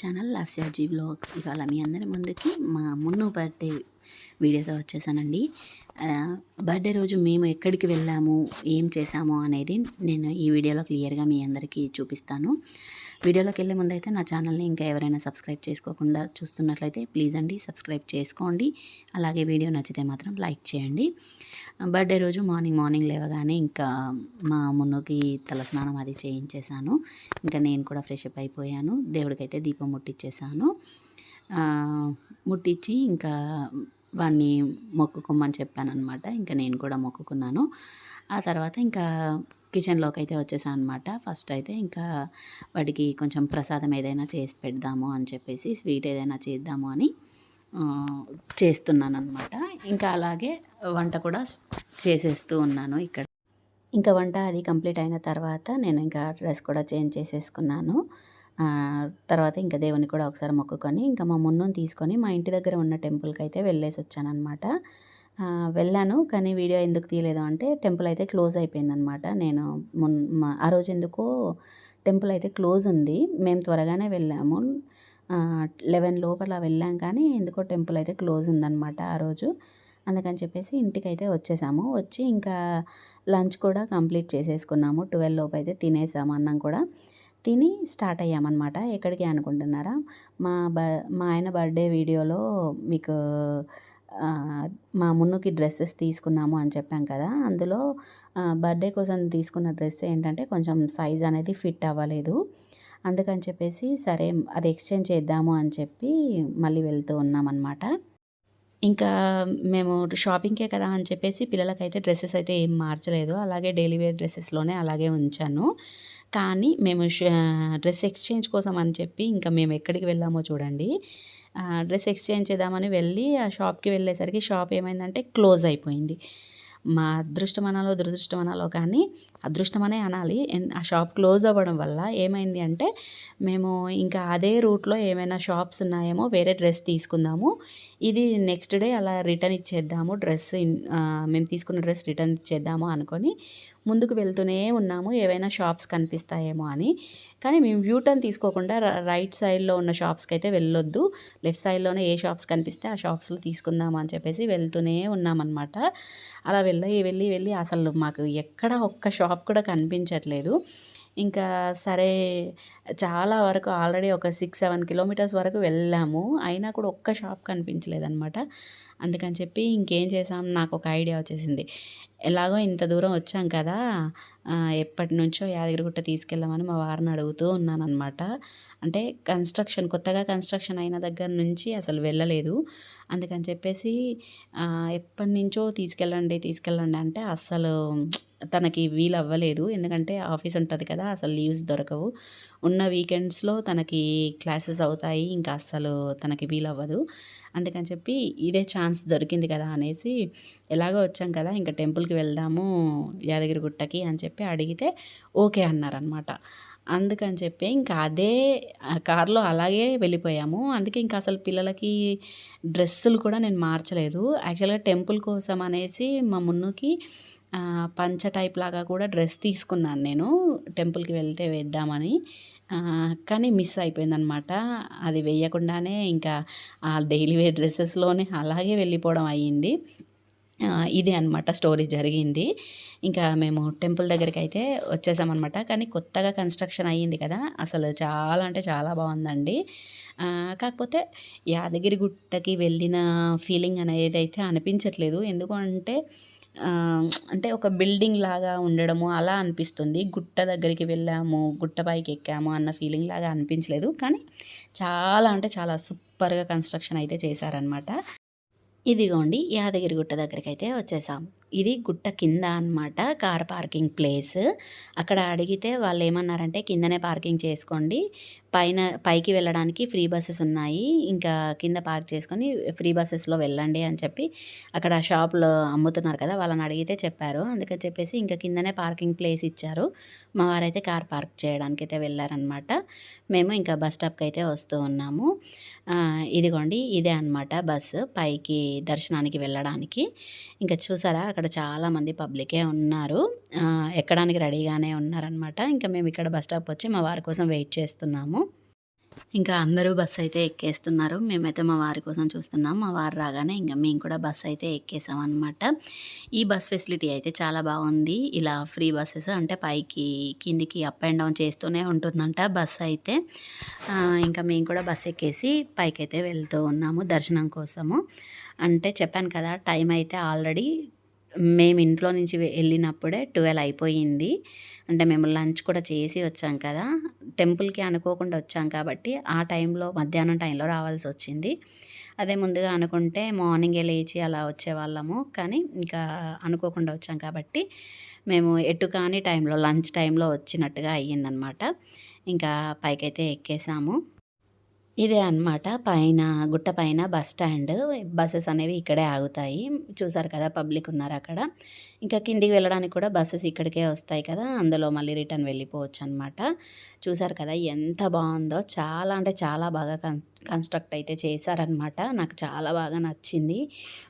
Channel Lasyaji vlogs. ఇవాళ మీ అందరి ముందుకి మా మున్ను బర్త్డే వీడియోతో వచ్చేసానండి. బర్త్డే రోజు మేము ఎక్కడికి వెళ్ళాము ఏం చేసాము అనేది నేను ఈ వీడియోలో క్లియర్గా మీ అందరికీ చూపిస్తాను. వీడియోలోకి వెళ్ళే ముందు అయితే నా ఛానల్ని ఇంకా ఎవరైనా సబ్స్క్రైబ్ చేసుకోకుండా చూస్తున్నట్లయితే ప్లీజ్ అండి సబ్స్క్రైబ్ చేసుకోండి. అలాగే వీడియో నచ్చితే మాత్రం లైక్ చేయండి. బర్త్డే రోజు మార్నింగ్ మార్నింగ్ లేవగానే ఇంకా మా మున్నుకి తలస్నానం అది చేయించేశాను. ఇంకా నేను కూడా ఫ్రెష్ అప్ అయిపోయాను. దేవుడికైతే దీపం ముట్టించేశాను ముట్టించి ఇంకా వాడిని మొక్కుకోమని చెప్పాను అనమాట ఇంకా నేను కూడా మొక్కుకున్నాను. ఆ తర్వాత ఇంకా కిచెన్లోకి అయితే వచ్చేసాను అనమాట ఫస్ట్ అయితే ఇంకా వాడికి కొంచెం ప్రసాదం ఏదైనా చేసి పెడదాము అని చెప్పేసి స్వీట్ ఏదైనా చేద్దాము అని చేస్తున్నాను అనమాట ఇంకా అలాగే వంట కూడా చేసేస్తూ ఉన్నాను ఇక్కడ. ఇంకా వంట అది కంప్లీట్ అయిన తర్వాత నేను ఇంకా డ్రెస్ కూడా చేంజ్ చేసేసుకున్నాను. తర్వాత ఇంకా దేవుని కూడా ఒకసారి మొక్కుకొని ఇంకా మా మున్నుని తీసుకొని మా ఇంటి దగ్గర ఉన్న టెంపుల్కి అయితే వెళ్ళేసి వచ్చానమాట వెళ్ళాను కానీ వీడియో ఎందుకు తీయలేదు అంటే టెంపుల్ అయితే క్లోజ్ అయిపోయిందనమాట నేను మొన్ మా ఆ రోజు ఎందుకో టెంపుల్ అయితే క్లోజ్ ఉంది. మేము త్వరగానే వెళ్ళాము. లెవెన్ లోపల వెళ్ళాం కానీ ఎందుకో టెంపుల్ అయితే క్లోజ్ ఉందన్నమాట ఆ రోజు. అందుకని చెప్పేసి ఇంటికైతే వచ్చేసాము. వచ్చి ఇంకా లంచ్ కూడా కంప్లీట్ చేసేసుకున్నాము. ట్వెల్వ్ లోపు అయితే తినేసాము అన్నం కూడా. తిని స్టార్ట్ అయ్యామన్నమాట. ఎక్కడికి అనుకుంటున్నారా? మా బ మా ఆయన బర్త్డే వీడియోలో మీకు మా మున్నుకి డ్రెస్సెస్ తీసుకున్నాము అని చెప్పాం కదా. అందులో బర్త్డే కోసం తీసుకున్న డ్రెస్ ఏంటంటే కొంచెం సైజ్ అనేది ఫిట్ అవ్వలేదు. అందుకని చెప్పేసి సరే అది ఎక్స్చేంజ్ చేద్దాము అని చెప్పి మళ్ళీ వెళ్తూ ఉన్నామన్నమాట. ఇంకా మేము షాపింగ్కే కదా అని చెప్పేసి పిల్లలకైతే డ్రెస్సెస్ అయితే ఏం మార్చలేదు. అలాగే డైలీ వేర్ డ్రెస్సెస్లోనే అలాగే ఉంచాను. కానీ మేము డ్రెస్ ఎక్స్చేంజ్ కోసం అని చెప్పి ఇంకా మేము ఎక్కడికి వెళ్ళామో చూడండి. డ్రెస్ ఎక్స్చేంజ్ చేద్దామని వెళ్ళి ఆ షాప్కి వెళ్ళేసరికి షాప్ ఏమైందంటే క్లోజ్ అయిపోయింది. మా అదృష్టమనాలో దురదృష్టమనాలో కానీ అదృష్టమనే అనాలి. ఎన్- ఆ షాప్ క్లోజ్ అవ్వడం వల్ల ఏమైంది అంటే మేము ఇంకా అదే రూట్లో ఏమైనా షాప్స్ ఉన్నాయేమో వేరే డ్రెస్ తీసుకుందాము. ఇది నెక్స్ట్ డే అలా రిటర్న్ ఇచ్చేద్దాము డ్రెస్ మేము తీసుకున్న డ్రెస్ రిటర్న్ ఇచ్చేద్దాము అనుకొని ముందుకు వెళ్తూనే ఉన్నాము. ఏవైనా షాప్స్ కనిపిస్తాయేమో అని. కానీ మేము వ్యూ టర్న్ తీసుకోకుండా రైట్ సైడ్లో ఉన్న షాప్స్కి అయితే వెళ్ళొద్దు. లెఫ్ట్ సైడ్లోనే ఏ షాప్స్ కనిపిస్తే ఆ షాప్స్లో తీసుకుందాం అని చెప్పేసి వెళ్తూనే ఉన్నామన్నమాట. అలా వెళ్ళి వెళ్ళి వెళ్ళి అసలు మాకు ఎక్కడ ఒక్క షాప్ కూడా కనిపించట్లేదు. ఇంకా సరే చాలా వరకు ఆల్రెడీ ఒక సిక్స్ సెవెన్ కిలోమీటర్స్ వరకు వెళ్ళాము. అయినా కూడా ఒక్క షాప్ కనిపించలేదన్నమాట. అందుకని చెప్పి ఇంకేం చేసాం నాకు ఒక ఐడియా వచ్చేసింది. ఎలాగో ఇంత దూరం వచ్చాం కదా ఎప్పటి నుంచో యాదగిరిగుట్ట తీసుకెళ్ళామని మా వారిని అడుగుతూ ఉన్నానమాట అంటే కన్స్ట్రక్షన్ కొత్తగా కన్స్ట్రక్షన్ అయిన దగ్గర నుంచి అసలు వెళ్ళలేదు. అందుకని చెప్పేసి ఎప్పటి నుంచో తీసుకెళ్ళండి తీసుకెళ్ళండి అంటే అస్సలు తనకి వీలు అవ్వలేదు ఎందుకంటే ఆఫీస్ ఉంటుంది కదా అసలు లీవ్స్ దొరకవు. ఉన్న వీకెండ్స్లో తనకి క్లాసెస్ అవుతాయి ఇంకా అస్సలు తనకి వీలు అవ్వదు అందుకని చెప్పి ఇదే ఛాన్స్ దొరికింది కదా అనేసి ఎలాగో వచ్చాం కదా ఇంకా టెంపుల్కి వెళ్దాము యాదగిరి గుట్టకి అని చెప్పి అడిగితే ఓకే అన్నారనమాట అందుకని చెప్పి ఇంకా అదే కార్లో అలాగే వెళ్ళిపోయాము. అందుకే ఇంకా అసలు పిల్లలకి డ్రెస్సులు కూడా నేను మార్చలేదు. యాక్చువల్గా టెంపుల్ కోసం అనేసి మా మున్నుకి పంచ టైప్ లాగా కూడా డ్రెస్ తీసుకున్నాను నేను. టెంపుల్కి వెళ్తే వేద్దామని. కానీ మిస్ అయిపోయిందనమాట అది వేయకుండానే ఇంకా ఆ డైలీ వేర్ డ్రెస్సెస్లోనే అలాగే వెళ్ళిపోవడం అయ్యింది. ఇది ఇదే అనమాట స్టోరీ జరిగింది. ఇంకా మేము టెంపుల్ దగ్గరికి అయితే వచ్చేసామన్నమాట. కానీ కొత్తగా కన్స్ట్రక్షన్ అయ్యింది కదా. అసలు చాలా అంటే చాలా బాగుందండి. కాకపోతే యాదగిరి గుట్టకి వెళ్ళిన ఫీలింగ్ అనేది అయితే అనిపించట్లేదు. ఎందుకంటే అంటే ఒక బిల్డింగ్ లాగా ఉండడము అలా అనిపిస్తుంది. గుట్ట దగ్గరికి వెళ్ళాము గుట్ట పైకి ఎక్కాము అన్న ఫీలింగ్ లాగా అనిపించలేదు. కానీ చాలా అంటే చాలా సూపర్గా కన్స్ట్రక్షన్ అయితే చేశారనమాట ఇదిగోండి యాదగిరి గుట్ట దగ్గరికి అయితే వచ్చేసాం. ఇది గుట్ట కింద అన్నమాట కార్ పార్కింగ్ ప్లేస్. అక్కడ అడిగితే వాళ్ళు ఏమన్నారంటే కిందనే పార్కింగ్ చేసుకోండి. పైన పైకి వెళ్ళడానికి ఫ్రీ బస్సెస్ ఉన్నాయి. ఇంకా కింద పార్క్ చేసుకొని ఫ్రీ బస్సెస్లో వెళ్ళండి అని చెప్పి అక్కడ షాప్లో అమ్ముతున్నారు కదా వాళ్ళని అడిగితే చెప్పారు. అందుకని చెప్పేసి ఇంకా కిందనే పార్కింగ్ ప్లేస్ ఇచ్చారు. మా వారైతే కార్ పార్క్ చేయడానికి అయితే వెళ్ళారనమాట మేము ఇంకా బస్ స్టాప్కి అయితే వస్తూ ఉన్నాము. ఇదిగోండి ఇదే అన్నమాట బస్సు పైకి దర్శనానికి వెళ్ళడానికి. ఇంకా చూసారా అక్కడ చాలామంది పబ్లికే ఉన్నారు. ఎక్కడానికి రెడీగానే ఉన్నారనమాట ఇంకా మేము ఇక్కడ బస్ స్టాప్ వచ్చి మా వారి కోసం వెయిట్ చేస్తున్నాము. ఇంకా అందరూ బస్సు అయితే ఎక్కేస్తున్నారు. మేమైతే మా వారి కోసం చూస్తున్నాం. మా వారు రాగానే ఇంకా మేము కూడా బస్సు అయితే ఎక్కేసాం అనమాట ఈ బస్ ఫెసిలిటీ అయితే చాలా బాగుంది. ఇలా ఫ్రీ బస్సెస్ అంటే పైకి కిందికి అప్ అండ్ డౌన్ చేస్తూనే ఉంటుందంట బస్సు అయితే. ఇంకా మేము కూడా బస్సు ఎక్కేసి పైకి అయితే వెళ్తూ ఉన్నాము దర్శనం కోసము. అంటే చెప్పాను కదా టైం అయితే ఆల్రెడీ మేము ఇంట్లో నుంచి వెళ్ళినప్పుడే ట్వెల్వ్ అయిపోయింది. అంటే మేము లంచ్ కూడా చేసి వచ్చాం కదా. టెంపుల్కి అనుకోకుండా వచ్చాం కాబట్టి ఆ టైంలో మధ్యాహ్నం టైంలో రావాల్సి వచ్చింది. అదే ముందుగా అనుకుంటే మార్నింగే లేచి అలా వచ్చేవాళ్ళము కానీ ఇంకా అనుకోకుండా వచ్చాం కాబట్టి మేము ఎటు కాని టైంలో లంచ్ టైంలో వచ్చినట్టుగా అయ్యిందనమాట. ఇంకా పైకైతే ఎక్కేసాము. ఇదే అన్నమాట. పైన గుట్ట పైన బస్ స్టాండ్. బస్సెస్ అనేవి ఇక్కడే ఆగుతాయి. చూసారు కదా పబ్లిక్ ఉన్నారు అక్కడ. ఇంకా కిందికి వెళ్ళడానికి కూడా బస్సెస్ ఇక్కడికే వస్తాయి కదా అందులో మళ్ళీ రిటర్న్ వెళ్ళిపోవచ్చు అనమాట చూసారు కదా ఎంత బాగుందో. చాలా అంటే చాలా బాగా కన్ కన్స్ట్రక్ట్ అయితే చేశారనమాట నాకు చాలా బాగా నచ్చింది.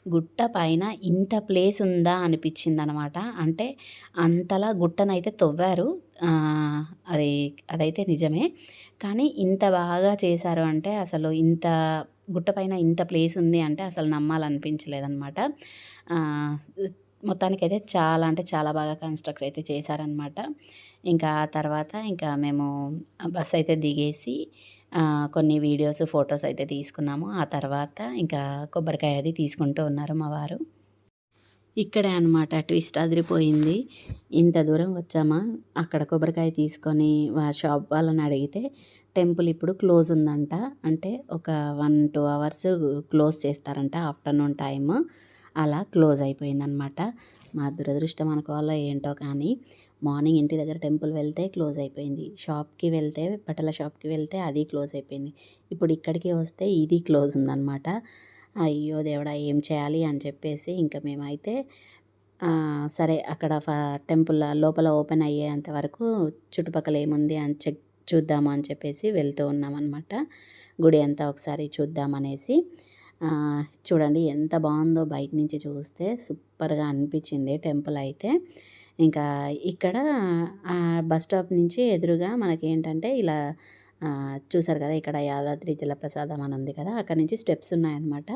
గుట్ట పైన ఇంత ప్లేస్ ఉందా అనిపించింది అనమాట అంటే అంతలా గుట్టనైతే తవ్వారు. అది అదైతే నిజమే. కానీ ఇంత బాగా చేశారు అంటే అసలు ఇంత గుట్టపైన ఇంత ప్లేస్ ఉంది అంటే అసలు నమ్మాలనిపించలేదన్నమాట. మొత్తానికైతే చాలా అంటే చాలా బాగా కన్స్ట్రక్ట్ అయితే చేశారనమాట ఇంకా ఆ తర్వాత ఇంకా మేము బస్ అయితే దిగేసి కొన్ని వీడియోస్ ఫొటోస్ అయితే తీసుకున్నాము. ఆ తర్వాత ఇంకా కొబ్బరికాయ అది తీసుకుంటూ ఉన్నారు మా వారు. ఇక్కడే అనమాట ట్విస్ట్ అదిరిపోయింది. ఇంత దూరం వచ్చామా? అక్కడ కొబ్బరికాయ తీసుకొని వా షాప్ వాళ్ళని అడిగితే టెంపుల్ ఇప్పుడు క్లోజ్ ఉందంట. అంటే ఒక వన్ టూ అవర్స్ క్లోజ్ చేస్తారంట ఆఫ్టర్నూన్ టైమ్. అలా క్లోజ్ అయిపోయిందనమాట మా దురదృష్టం అనుకోవాలో ఏంటో కానీ మార్నింగ్ ఇంటి దగ్గర టెంపుల్ వెళ్తే క్లోజ్ అయిపోయింది. షాప్కి వెళ్తే బట్టల షాప్కి వెళ్తే అది క్లోజ్ అయిపోయింది. ఇప్పుడు ఇక్కడికి వస్తే ఇది క్లోజ్ ఉందన్నమాట. అయ్యో దేవుడా ఏం చేయాలి అని చెప్పేసి ఇంకా మేమైతే సరే అక్కడ ఫ టెంపుల్ లోపల ఓపెన్ అయ్యేంత వరకు చుట్టుపక్కల ఏముంది అని చెక్ చూద్దాము అని చెప్పేసి వెళ్తూ ఉన్నామన్నమాట. గుడి అంతా ఒకసారి చూద్దామనేసి చూడండి ఎంత బాగుందో బయట నుంచి చూస్తే సూపర్గా అనిపించింది టెంపుల్ అయితే. ఇంకా ఇక్కడ ఆ బస్ స్టాప్ నుంచి ఎదురుగా మనకి ఏంటంటే ఇలా చూసారు కదా! ఇక్కడ యాదాద్రి జలప్రసాదం అని ఉంది కదా! అక్కడ నుంచి స్టెప్స్ ఉన్నాయన్నమాట.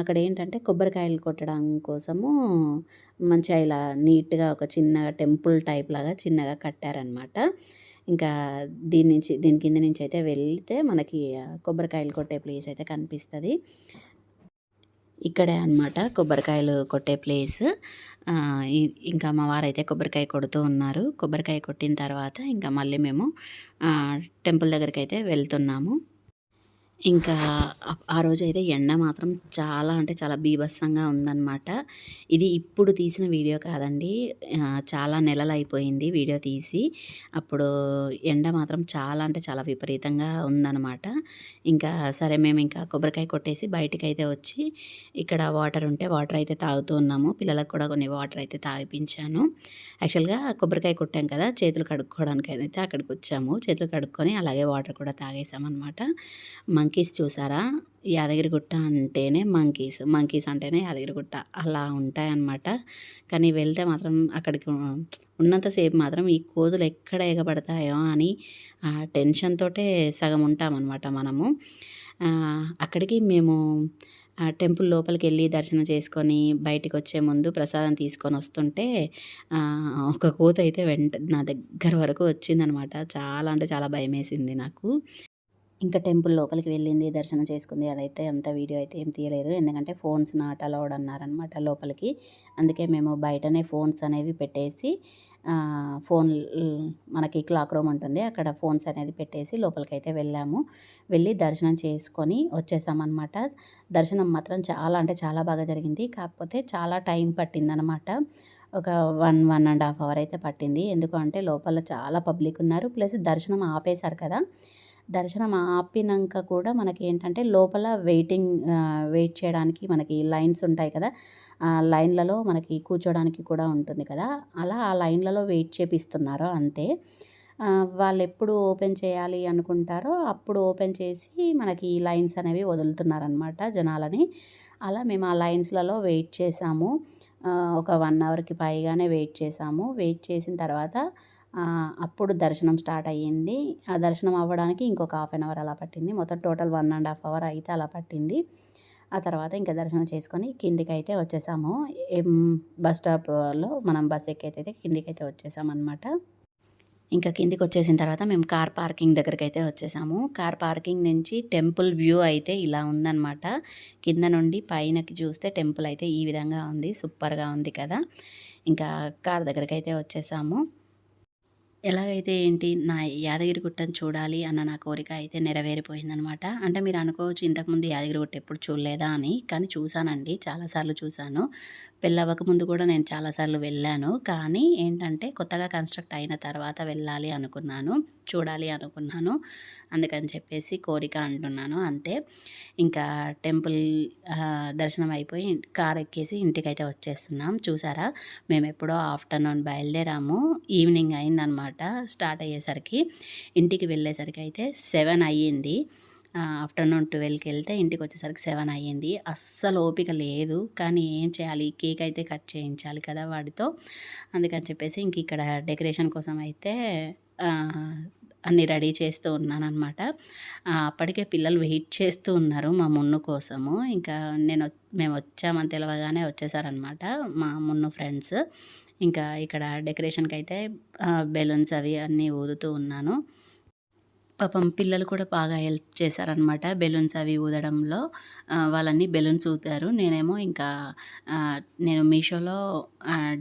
అక్కడ ఏంటంటే కొబ్బరికాయలు కొట్టడం కోసము మంచిగా ఇలా నీట్గా ఒక చిన్నగా టెంపుల్ టైప్ లాగా చిన్నగా కట్టారనమాట ఇంకా దీని నుంచి దీని కింద నుంచి అయితే వెళ్తే మనకి కొబ్బరికాయలు కొట్టే ప్లేస్ అయితే కనిపిస్తుంది. ఇక్కడే అన్నమాట కొబ్బరికాయలు కొట్టే ప్లేస్. ఇంకా మా వారైతే కొబ్బరికాయ కొడుతూ ఉన్నారు. కొబ్బరికాయ కొట్టిన తర్వాత ఇంకా మళ్ళీ మేము టెంపుల్ దగ్గరికి అయితే వెళ్తున్నాము. ఇంకా ఆ- రోజు అయితే ఎండ మాత్రం చాలా అంటే చాలా బీభత్సంగా ఉందన్నమాట. ఇది ఇప్పుడు తీసిన వీడియో కాదండి. చాలా నెలలు అయిపోయింది వీడియో తీసి. అప్పుడు ఎండ మాత్రం చాలా అంటే చాలా విపరీతంగా ఉందన్నమాట. ఇంకా సరే మేము ఇంకా కొబ్బరికాయ కొట్టేసి బయటికి అయితే వచ్చి ఇక్కడ వాటర్ ఉంటే వాటర్ అయితే తాగుతూ ఉన్నాము. పిల్లలకు కూడా కొన్ని వాటర్ అయితే తాగిపించాను. యాక్చువల్గా కొబ్బరికాయ కొట్టాం కదా చేతులు కడుక్కోవడానికి అయితే అక్కడికి వచ్చాము చేతులు కడుక్కొని అలాగే వాటర్ కూడా తాగేసామన్నమాట. మంకీస్ చూసారా? యాదగిరిగుట్ట అంటేనే మంకీస్. మంకీస్ అంటేనే యాదగిరిగుట్ట. అలా ఉంటాయన్నమాట. కానీ వెళ్తే మాత్రం అక్కడికి ఉన్నంతసేపు మాత్రం ఈ కోతులు ఎక్కడ ఎగబడతాయో అని ఆ టెన్షన్తోటే సగం ఉంటామన్నమాట మనము. అక్కడికి మేము ఆ టెంపుల్ లోపలికి వెళ్ళి దర్శనం చేసుకొని బయటికి వచ్చే ముందు ప్రసాదం తీసుకొని వస్తుంటే ఒక కోత అయితే వెంట నా దగ్గర వరకు వచ్చిందనమాట చాలా అంటే చాలా భయం వేసింది నాకు. ఇంకా టెంపుల్ లోపలికి వెళ్ళింది దర్శనం చేసుకుంది. అదైతే అంత వీడియో అయితే ఏం తీయలేదు. ఎందుకంటే ఫోన్స్ నాట్ అలౌడ్ అన్నారనమాట లోపలికి. అందుకే మేము బయటనే ఫోన్స్ అనేవి పెట్టేసి ఫోన్ మనకి క్లాక్ రూమ్ ఉంటుంది. అక్కడ ఫోన్స్ అనేది పెట్టేసి లోపలికి అయితే వెళ్ళాము. వెళ్ళి దర్శనం చేసుకొని వచ్చేసామన్నమాట. దర్శనం మాత్రం చాలా అంటే చాలా బాగా జరిగింది. కాకపోతే చాలా టైం పట్టిందనమాట ఒక one one and half hour అయితే పట్టింది. ఎందుకంటే లోపల చాలా పబ్లిక్ ఉన్నారు. ప్లస్ దర్శనం ఆపేశారు కదా. దర్శనం ఆపినాక కూడా మనకి ఏంటంటే లోపల వెయిటింగ్ వెయిట్ చేయడానికి మనకి లైన్స్ ఉంటాయి కదా. ఆ లైన్లలో మనకి కూర్చోడానికి కూడా ఉంటుంది కదా. అలా ఆ లైన్లలో వెయిట్ చేపిస్తున్నారు అంతే. వాళ్ళు ఎప్పుడు ఓపెన్ చేయాలి అనుకుంటారో అప్పుడు ఓపెన్ చేసి మనకి ఈ లైన్స్ అనేవి వదులుతున్నారనమాట జనాలని. అలా మేము ఆ లైన్స్లలో వెయిట్ చేసాము. ఒక వన్ అవర్కి పైగానే వెయిట్ చేసాము. వెయిట్ చేసిన తర్వాత అప్పుడు దర్శనం స్టార్ట్ అయ్యింది. ఆ దర్శనం అవ్వడానికి ఇంకొక హాఫ్ అన్ అవర్ అలా పట్టింది. మొత్తం total one and half hour అయితే అలా పట్టింది. ఆ తర్వాత ఇంకా దర్శనం చేసుకొని కిందికి అయితే వచ్చేసాము బస్ స్టాప్లో మనం బస్ ఎక్కైతే కిందికి అయితే వచ్చేసామన్నమాట. ఇంకా కిందికి వచ్చేసిన తర్వాత మేము కార్ పార్కింగ్ దగ్గరికి అయితే వచ్చేసాము. కార్ పార్కింగ్ నుంచి టెంపుల్ వ్యూ అయితే ఇలా ఉందన్నమాట. కింద నుండి పైనకి చూస్తే టెంపుల్ అయితే ఈ విధంగా ఉంది. సూపర్గా ఉంది కదా. ఇంకా కార్ దగ్గరికి అయితే వచ్చేసాము. ఎలాగైతే ఏంటి నా యాదగిరి గుట్టను చూడాలి అన్న నా కోరిక అయితే నెరవేరిపోయిందనమాట. అంటే మీరు అనుకోవచ్చు ఇంతకుముందు యాదగిరి గుట్ట ఎప్పుడు చూడలేదా అని కానీ చూశానండి చాలాసార్లు చూశాను పెళ్ళవ్వక ముందు కూడా నేను చాలాసార్లు వెళ్ళాను. కానీ ఏంటంటే కొత్తగా కన్స్ట్రక్ట్ అయిన తర్వాత వెళ్ళాలి అనుకున్నాను చూడాలి అనుకున్నాను. అందుకని చెప్పేసి కోరిక అంటున్నాను. అంతే. ఇంకా టెంపుల్ దర్శనం అయిపోయి కార్ ఎక్కేసి ఇంటికైతే వచ్చేస్తున్నాం. చూసారా? మేము ఎప్పుడో ఆఫ్టర్నూన్ బయలుదేరాము. ఈవినింగ్ అయిందనమాట స్టార్ట్ అయ్యేసరికి. ఇంటికి వెళ్ళేసరికి అయితే సెవెన్ అయ్యింది. ఆఫ్టర్నూన్ ట్వెల్వ్కి వెళ్తే ఇంటికి వచ్చేసరికి సెవెన్ అయ్యింది. అస్సలు ఓపిక లేదు. కానీ ఏం చేయాలి? కేక్ అయితే కట్ చేయించాలి కదా వాడితో. అందుకని చెప్పేసి ఇంక ఇక్కడ డెకరేషన్ కోసం అయితే అన్నీ రెడీ చేస్తూ ఉన్నానమాట అప్పటికే పిల్లలు వెయిట్ చేస్తూ ఉన్నారు మా మున్ను కోసము. ఇంకా నేను మేము వచ్చామని తెలవగానే వచ్చేసారనమాట మా మున్ను ఫ్రెండ్స్. ఇంకా ఇక్కడ డెకరేషన్కి అయితే బెలూన్స్ అవి అన్నీ ఊదుతూ ఉన్నాను. పాపం పిల్లలు కూడా బాగా హెల్ప్ చేశారనమాట బెలూన్స్ అవి ఊదడంలో. వాళ్ళని వాళ్ళన్నీ బెలూన్స్ ఊతారు నేనేమో ఇంకా నేను మీషోలో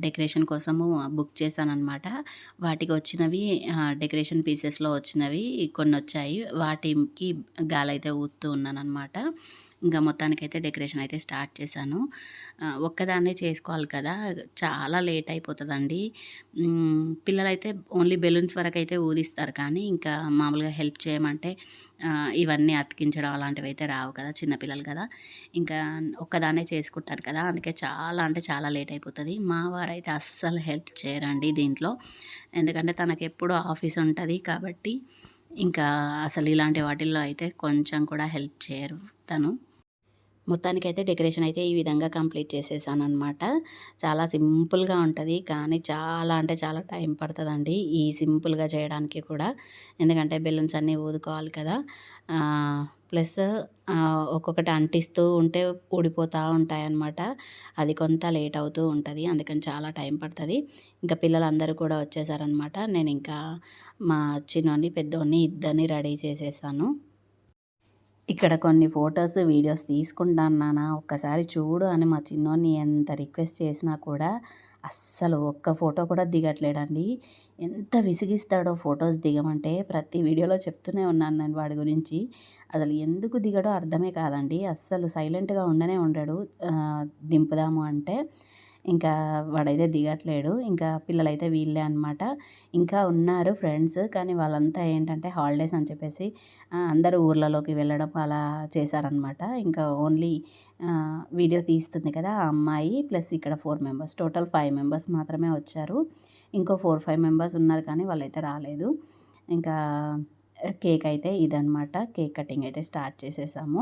డెకరేషన్ కోసము బుక్ చేశానన్నమాట. వాటికి వచ్చినవి డెకరేషన్ పీసెస్లో వచ్చినవి కొన్ని వచ్చాయి వాటికి గాలైతే ఊదుతూ ఉన్నానన్నమాట. ఇంకా మొత్తానికైతే డెకరేషన్ అయితే స్టార్ట్ చేశాను. ఒక్కదాన్నే చేసుకోవాలి కదా. చాలా లేట్ అయిపోతుందండి. పిల్లలైతే ఓన్లీ బెలూన్స్ వరకు అయితే ఊదిస్తారు కానీ ఇంకా మామూలుగా హెల్ప్ చేయమంటే ఇవన్నీ అతికించడం అలాంటివి అయితే రావు కదా చిన్నపిల్లలు కదా. ఇంకా ఒక్కదాన్నే చేసుకుంటారు కదా. అందుకే చాలా అంటే చాలా లేట్ అయిపోతుంది. మా వారైతే అస్సలు హెల్ప్ చేయరండి దీంట్లో. ఎందుకంటే తనకు ఎప్పుడు ఆఫీస్ ఉంటుంది కాబట్టి ఇంకా అసలు ఇలాంటి వాటిల్లో అయితే కొంచెం కూడా హెల్ప్ చేయరు తను. మొత్తానికైతే డెకరేషన్ అయితే ఈ విధంగా కంప్లీట్ చేసేసాను అనమాట చాలా సింపుల్గా ఉంటుంది కానీ చాలా అంటే చాలా టైం పడుతుందండి ఈ సింపుల్గా చేయడానికి కూడా. ఎందుకంటే బెలూన్స్ అన్నీ ఊదుకోవాలి కదా. ప్లస్ ఒక్కొక్కటి అంటిస్తూ ఉంటే ఊడిపోతూ ఉంటాయన్నమాట. అది కొంత లేట్ అవుతూ ఉంటుంది అందుకని చాలా టైం పడుతుంది. ఇంకా పిల్లలందరూ కూడా వచ్చేసారనమాట నేను ఇంకా మా చిన్నోని పెద్దోని ఇద్దరిని రెడీ చేసేసాను. ఇక్కడ కొన్ని ఫొటోస్ వీడియోస్ తీసుకుంటాను నాన్న. ఒక్కసారి చూడు అని మా చిన్నోని ఎంత రిక్వెస్ట్ చేసినా కూడా అస్సలు ఒక్క ఫోటో కూడా దిగట్లేడండి. ఎంత విసిగిస్తాడో ఫొటోస్ దిగమంటే ప్రతి వీడియోలో చెప్తూనే ఉన్నాను నేను వాడి గురించి. అసలు ఎందుకు దిగడో అర్థమే కాదండి. అస్సలు సైలెంట్గా ఉండనే ఉండడు. దింపుదాము అంటే ఇంకా వాడైతే దిగట్లేడు. ఇంకా పిల్లలైతే వీళ్ళే అనమాట ఇంకా ఉన్నారు ఫ్రెండ్స్. కానీ వాళ్ళంతా ఏంటంటే హాలిడేస్ అని చెప్పేసి అందరూ ఊర్లలోకి వెళ్ళడం అలా చేశారనమాట ఇంకా ఓన్లీ వీడియో తీస్తుంది కదా ఆ అమ్మాయి. ప్లస్ ఇక్కడ four members. Total five members మాత్రమే వచ్చారు. ఇంకో ఫోర్ ఫైవ్ మెంబర్స్ ఉన్నారు కానీ వాళ్ళైతే రాలేదు. ఇంకా కేక్ అయితే ఇదనమాట కేక్ కటింగ్ అయితే స్టార్ట్ చేసేసాము.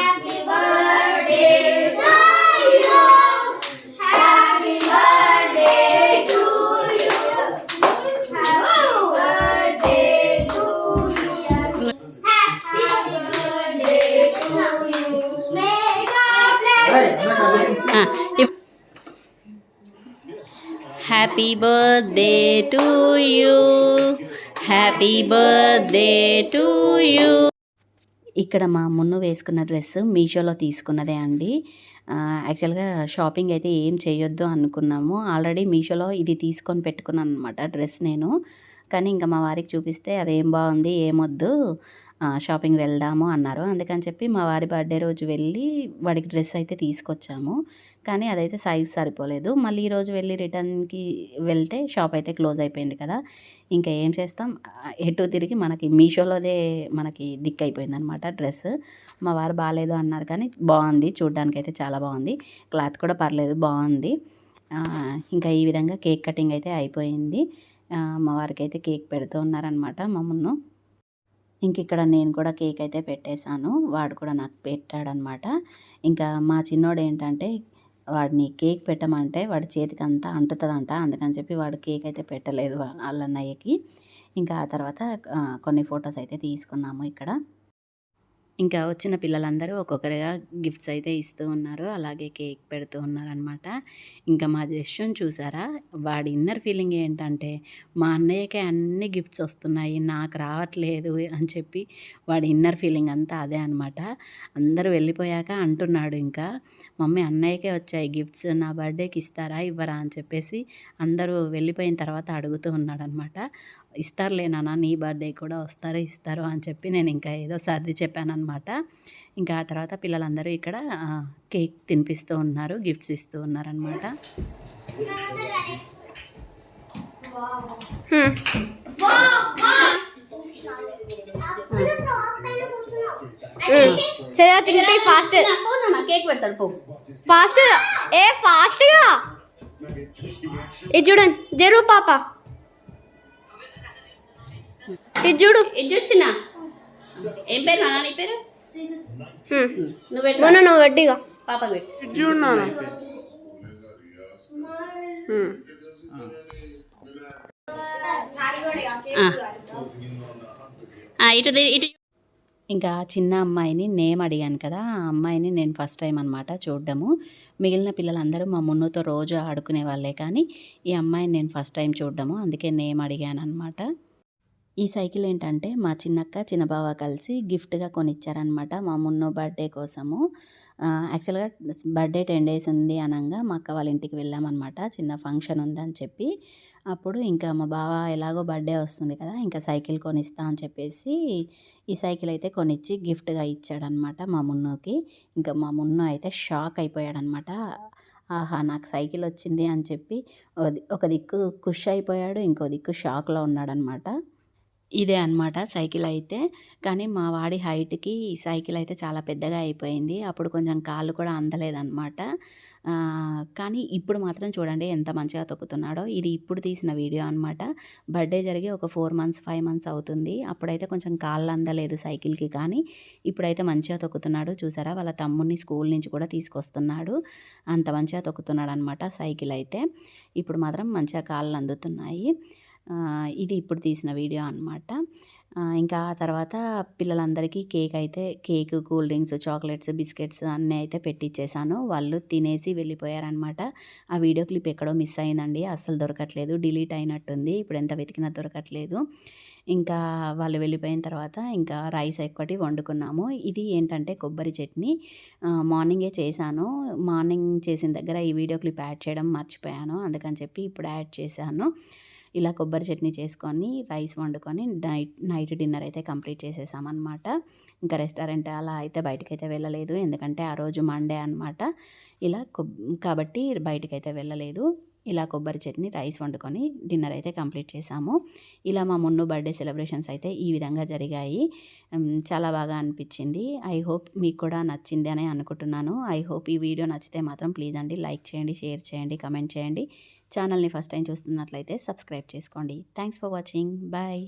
Happy birthday to you. Happy birthday to you. ఇక్కడ మా మున్ను వేసుకున్న డ్రెస్ మీషోలో తీసుకున్నదే అండి. యాక్చువల్గా షాపింగ్ అయితే ఏం చేయొద్దు అనుకున్నాము. ఆల్రెడీ మీషోలో ఇది తీసుకొని పెట్టుకున్నాను అనమాట డ్రెస్ నేను. కానీ ఇంకా మా వారికి చూపిస్తే అదేం బాగుంది ఏమొద్దు. షాపింగ్ వెళ్దాము అన్నారు. అందుకని చెప్పి మా వారి బర్త్డే రోజు వెళ్ళి వాడికి డ్రెస్ అయితే తీసుకొచ్చాము. కానీ అదైతే సైజ్ సరిపోలేదు. మళ్ళీ ఈరోజు వెళ్ళి రిటర్న్కి వెళ్తే షాప్ అయితే క్లోజ్ అయిపోయింది కదా. ఇంకా ఏం చేస్తాం? ఎటు తిరిగి మనకి మీషోలోదే మనకి దిక్కు అయిపోయింది అనమాట డ్రెస్. మా వారు బాగాలేదు అన్నారు కానీ బాగుంది. చూడ్డానికి అయితే చాలా బాగుంది. క్లాత్ కూడా పర్లేదు బాగుంది. ఇంకా ఈ విధంగా కేక్ కటింగ్ అయితే అయిపోయింది. మా వారికి అయితే కేక్ పెడుతూ ఉన్నారనమాట మమ్మల్ని ఇంక ఇక్కడ నేను కూడా కేక్ అయితే పెట్టేశాను. వాడు కూడా నాకు పెట్టాడనమాట. ఇంకా మా చిన్నోడు ఏంటంటే వాడిని కేక్ పెట్టమంటే వాడి చేతికి అంతా అంటుతుందంట. అందుకని చెప్పి వాడు కేక్ అయితే పెట్టలేదు వాళ్ళన్నయ్యకి ఇంకా ఆ తర్వాత కొన్ని ఫొటోస్ అయితే తీసుకున్నాము ఇక్కడ. ఇంకా వచ్చిన పిల్లలందరూ ఒక్కొక్కరిగా గిఫ్ట్స్ అయితే ఇస్తూ ఉన్నారు. అలాగే కేక్ పెడుతూ ఉన్నారనమాట ఇంకా మా జస్టుని చూసారా? వాడి ఇన్నర్ ఫీలింగ్ ఏంటంటే మా అన్నయ్యకే అన్ని గిఫ్ట్స్ వస్తున్నాయి నాకు రావట్లేదు అని చెప్పి వాడి ఇన్నర్ ఫీలింగ్ అంతా అదే అనమాట అందరూ వెళ్ళిపోయాక అంటున్నాడు ఇంకా మమ్మీ అన్నయ్యకే వచ్చాయి గిఫ్ట్స్ నా బర్త్డేకి ఇస్తారా ఇవ్వరా? అని చెప్పేసి అందరూ వెళ్ళిపోయిన తర్వాత అడుగుతూ ఉన్నాడనమాట ఇస్తారులే నాన్న నీ బర్త్డే కూడా వస్తారు ఇస్తారు అని చెప్పి నేను ఇంకా ఏదో సర్ది చెప్పాను అనమాట ఇంకా ఆ తర్వాత పిల్లలందరూ ఇక్కడ కేక్ తినిపిస్తూ ఉన్నారు గిఫ్ట్స్ ఇస్తూ ఉన్నారనమాట తింటే ఫాస్ట్ కేక్ పెడతాడు పో ఫాస్ట్. ఏ ఫాస్ట్గా ఇది చూడండి జరు పాప. ఇది చూడు. ఇది ఏం పేరు నాన్న నీ పేరు. నువ్వు పెట్టు. మొన్న నువ్వు వడ్డీగా పాపకు పెట్టు. ఇటు ఇటు ఇంకా చిన్న అమ్మాయిని నేమ్ అడిగాను కదా ఆ అమ్మాయిని నేను ఫస్ట్ టైం అనమాట చూడడము. మిగిలిన పిల్లలందరూ మా మున్నుతో రోజు ఆడుకునే వాళ్ళే కానీ ఈ అమ్మాయిని నేను ఫస్ట్ టైం చూడడము అందుకే నేమ్ అడిగాను అనమాట ఈ సైకిల్ ఏంటంటే మా చిన్నక్క చిన్నబావ కలిసి గిఫ్ట్గా కొనిచ్చారనమాట మా మున్నో బర్త్డే కోసము. యాక్చువల్గా బర్త్డే టెన్ డేస్ ఉంది అనగా మా అక్క వాళ్ళ ఇంటికి వెళ్ళామన్నమాట. చిన్న ఫంక్షన్ ఉందని చెప్పి. అప్పుడు ఇంకా మా బావ ఎలాగో బర్త్డే వస్తుంది కదా ఇంకా సైకిల్ కొనిస్తా అని చెప్పేసి ఈ సైకిల్ అయితే కొనిచ్చి గిఫ్ట్గా ఇచ్చాడనమాట మా మున్నోకి. ఇంకా మా మున్నో అయితే షాక్ అయిపోయాడనమాట ఆహా నాకు సైకిల్ వచ్చింది అని చెప్పి. ఒక ఒక దిక్కు ఖుష్ అయిపోయాడు ఇంకో దిక్కు షాక్లో ఉన్నాడనమాట ఇదే అన్నమాట సైకిల్ అయితే. కానీ మా వాడి హైట్కి ఈ సైకిల్ అయితే చాలా పెద్దగా అయిపోయింది. అప్పుడు కొంచెం కాళ్ళు కూడా అందలేదన్నమాట. కానీ ఇప్పుడు మాత్రం చూడండి ఎంత మంచిగా తొక్కుతున్నాడో. ఇది ఇప్పుడు తీసిన వీడియో అనమాట బర్త్డే జరిగి ఒక ఫోర్ మంత్స్ ఫైవ్ మంత్స్ అవుతుంది. అప్పుడైతే కొంచెం కాళ్ళు అందలేదు సైకిల్కి కానీ ఇప్పుడైతే మంచిగా తొక్కుతున్నాడు. చూసారా? వాళ్ళ తమ్ముడిని స్కూల్ నుంచి కూడా తీసుకొస్తున్నాడు. అంత మంచిగా తొక్కుతున్నాడు అనమాట సైకిల్ అయితే. ఇప్పుడు మాత్రం మంచిగా కాళ్ళు అందుతున్నాయి. ఇది ఇప్పుడు తీసిన వీడియో అనమాట ఇంకా ఆ తర్వాత పిల్లలందరికీ కేక్ అయితే cake cool drinks chocolates biscuits అన్నీ అయితే పెట్టించేశాను వాళ్ళు తినేసి వెళ్ళిపోయారనమాట ఆ వీడియో క్లిప్ ఎక్కడో మిస్ అయిందండి. అస్సలు దొరకట్లేదు. డిలీట్ అయినట్టుంది. ఇప్పుడు ఎంత వెతికినా దొరకట్లేదు. ఇంకా వాళ్ళు వెళ్ళిపోయిన తర్వాత ఇంకా రైస్ ఒక్కటి వండుకున్నాము. ఇది ఏంటంటే కొబ్బరి చట్నీ. మార్నింగే చేశాను. మార్నింగ్ చేసిన దగ్గర ఈ వీడియో క్లిప్ యాడ్ చేయడం మర్చిపోయాను. అందుకని చెప్పి ఇప్పుడు యాడ్ చేశాను. ఇలా కొబ్బరి చట్నీ చేసుకొని రైస్ వండుకొని నైట్ నైట్ డిన్నర్ అయితే కంప్లీట్ చేసేసామన్నమాట. ఇంకా రెస్టారెంట్ అలా అయితే బయటకైతే అయితే వెళ్ళలేదు. ఎందుకంటే ఆ రోజు మండే అనమాట ఇలా కాబట్టి బయటకైతే వెళ్ళలేదు. ఇలా కొబ్బరి చట్నీ రైస్ వండుకొని డిన్నర్ అయితే కంప్లీట్ చేసాము. ఇలా మా మున్ను బర్త్డే సెలబ్రేషన్స్ అయితే ఈ విధంగా జరిగాయి. చాలా బాగా అనిపించింది. ఐ హోప్ మీకు కూడా నచ్చింది అని అనుకుంటున్నాను. ఐ హోప్ ఈ వీడియో నచ్చితే మాత్రం ప్లీజ్ అండి లైక్ చేయండి షేర్ చేయండి కమెంట్ చేయండి. ఛానల్ని ఫస్ట్ టైం చూస్తున్నట్లయితే సబ్స్క్రైబ్ చేసుకోండి. Thanks for watching. బాయ్.